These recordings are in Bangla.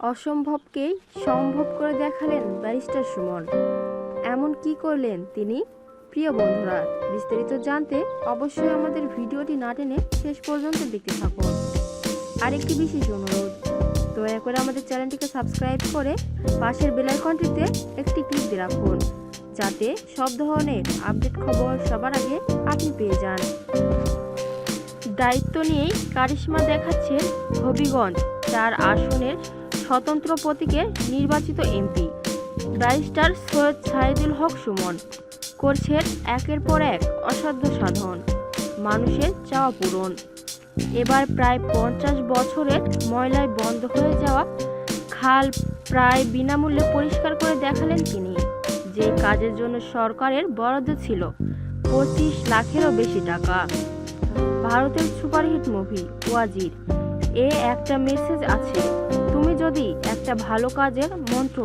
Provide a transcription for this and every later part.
অসম্ভবকেই সম্ভব করে দেখালেন ব্যারিস্টার সুমন। এমন কি করলেন তিনি? প্রিয় বন্ধুরা, বিস্তারিত জানতে অবশ্যই আমাদের ভিডিওটি না টেনে শেষ পর্যন্ত দেখতে থাকুন। আরেকটি বিশেষ অনুরোধ, দয়া করে আমাদের চ্যানেলটিকে সাবস্ক্রাইব করে পাশের বেল আইকনটিতে একটি ক্লিক দিয়ে রাখুন, যাতে সব ধরনের আপডেট খবর সবার আগে আপনি পেয়ে যান। দায়িত্ব নিয়েই কারিশ্মা দেখাচ্ছে হবিগঞ্জ চার আসনের স্বতন্ত্র প্রতীকের নির্বাচিত এমপি। ব্যারিস্টার সৈয়দ সাইদুল হক সুমন করছেন একের পর এক অসাধ্য সাধন। মানুষের চাওয়া পূরণ। এবার প্রায় পঞ্চাশ বছরের ময়লায় বন্ধ হয়ে যাওয়া খাল প্রায় বিনামূল্যে পরিষ্কার করে দেখালেন তিনি। যে কাজের জন্য সরকারের বরাদ্দ ছিল পঁচিশ লাখেরও বেশি টাকা। ভারতের সুপারহিট মুভি ওয়াজির, এ একটা মেসেজ আছে। তুমি যদি একটা ভালো কাজের মন্ত্র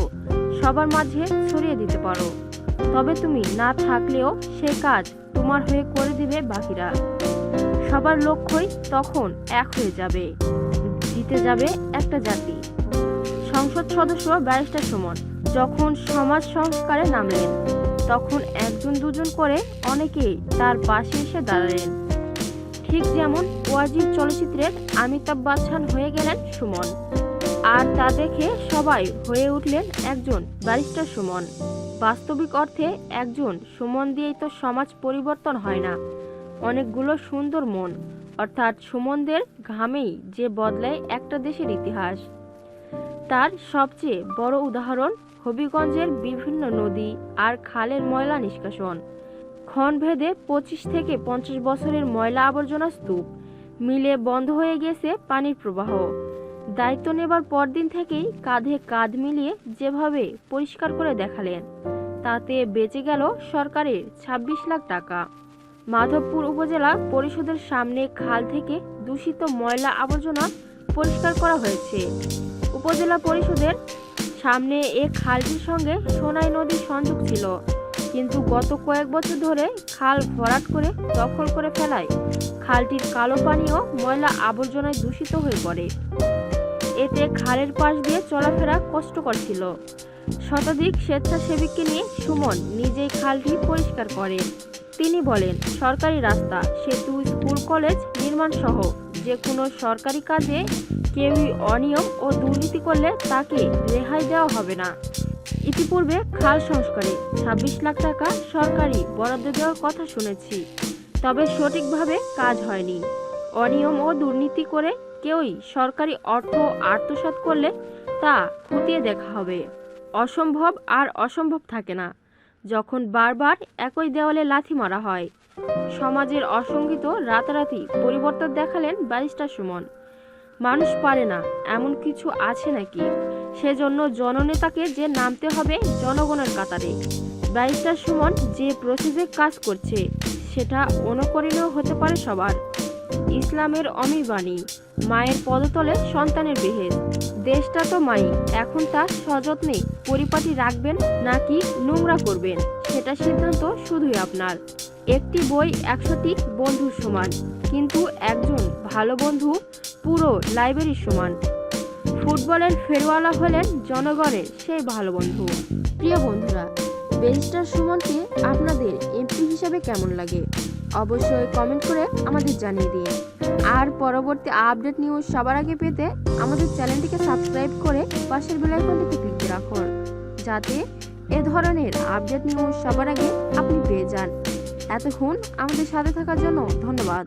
সবার মাঝে ছড়িয়ে দিতে পারো, তবে তুমি না থাকলেও সে কাজ তোমার হয়ে করে দিবে বাকিরা। সবার লক্ষ্যই তখন এক হয়ে যাবে, জিতে যাবে একটা জাতি। সংসদ সদস্য ব্যারিস্টার সুমন, যখন সমাজ সংস্কারে নামলেন, তখন একজন দুজন করে অনেকেই তার পাশে এসে দাঁড়ালেন। ঠিক যেমন ওয়াজির চলচ্চিত্রের অমিতাভ বচ্চন হয়ে গেলেন সুমন। আর তা দেখে সবাই হয়ে উঠলেন একজন ব্যারিস্টার সুমন। বাস্তবিক অর্থে একজন সুমন দিয়েই তো সমাজ পরিবর্তন হয় না। অনেকগুলো সুন্দর মন, অর্থাৎ সুমনদের ঘামেই যে বদলায় একটা দেশের ইতিহাস। তার সবচেয়ে বড় উদাহরণ হবিগঞ্জের বিভিন্ন নদী আর খালের ময়লা নিষ্কাশন। ক্ষণভেদে পঁচিশ থেকে পঞ্চাশ বছরের ময়লা আবর্জনা স্তূপ, মিলে বন্ধ হয়ে গেছে পানির প্রবাহ। দায়িত্ব নেবার পরদিন থেকেই কাঁধে কাঁধ মিলিয়ে যেভাবে পরিষ্কার করে দেখালেন, তাতে বেঁচে গেল সরকারের ২৬ লাখ টাকা। মাধবপুর উপজেলা পরিষদের সামনে খাল থেকে দূষিত ময়লা আবর্জনা পরিষ্কার করা হয়েছে। উপজেলা পরিষদের সামনে এ খালটির সঙ্গে সোনাই নদীর সংযোগ ছিল, কিন্তু গত কয়েক বছর ধরে খাল ভরাট করে দখল করে ফেলায় খালটির কালো পানিও ময়লা আবর্জনায় দূষিত হয়ে পড়ে। এতে খালের পাশ দিয়ে চলাফেরা কষ্টকর ছিল। শতাধিক স্বেচ্ছাসেবীকে নিয়ে সুমন নিজেই খালটি পরিষ্কার করেন তিনি বলেন, সরকারি রাস্তা, সেতু, স্কুল, কলেজ নির্মাণ সহ যে কোনো সরকারি কাজে কেউই অনিয়ম ও দুর্নীতি করলে তাকে রেহাই দেওয়া হবে না। ইতিপূর্বে খাল সংস্কারে ছাব্বিশ লাখ টাকা সরকারি বরাদ্দ দেওয়ার কথা শুনেছি, তবে সঠিকভাবে কাজ হয়নি। অনিয়ম ও দুর্নীতি করে কেউই সরকারি অর্থ আত্মসাৎ করলে তা খতিয়ে দেখা হবে। অসম্ভব আর অসম্ভব থাকে না। যখন বারবার একই দেওয়ালে লাথি মারা হয়, সমাজের অসংগীত রাতারাতি পরিবর্তন দেখালেন ব্যারিস্টার সুমন। মানুষ পারে না, এমন কিছু আছে নাকি? সেজন্য জননেতাকে যে নামতে হবে জনগণের কাতারে। ব্যারিস্টার সুমন যে প্রসেসে কাজ করছে, সেটা অনুকরণীয় হতে পারে সবার। ইসলামের অমিবাণী মায়ের পদতলে সন্তানের বেহেজ দেশটা তো মাই, এখন তার সযত্নে পরিপাটি রাখবেন নাকি নোংরা করবেন, সেটা সিদ্ধান্ত শুধুই আপনার। একটি বই একশোটি বন্ধুর সমান, কিন্তু একজন ভালো বন্ধু পুরো লাইব্রেরির সমান। ফুটবলের ফেরওয়ালা হলেন জনগণের সেই ভালো বন্ধু। প্রিয় বন্ধুরা ব্যারিস্টার সুমনকে আপনাদের এমপি হিসাবে কেমন লাগে? অবশ্যই কমেন্ট করে আমাদের জানিয়ে দিন। আর পরবর্তী আপডেট নিউজ সবার আগে পেতে আমাদের চ্যানেলটিকে সাবস্ক্রাইব করে পাশের বেলাইকনটিতে ক্লিক রাখুন। যাতে এ ধরনের আপডেট নিউজ সবার আগে আপনি পেয়ে যান। এতক্ষণ আমাদের সাথে থাকার জন্য ধন্যবাদ।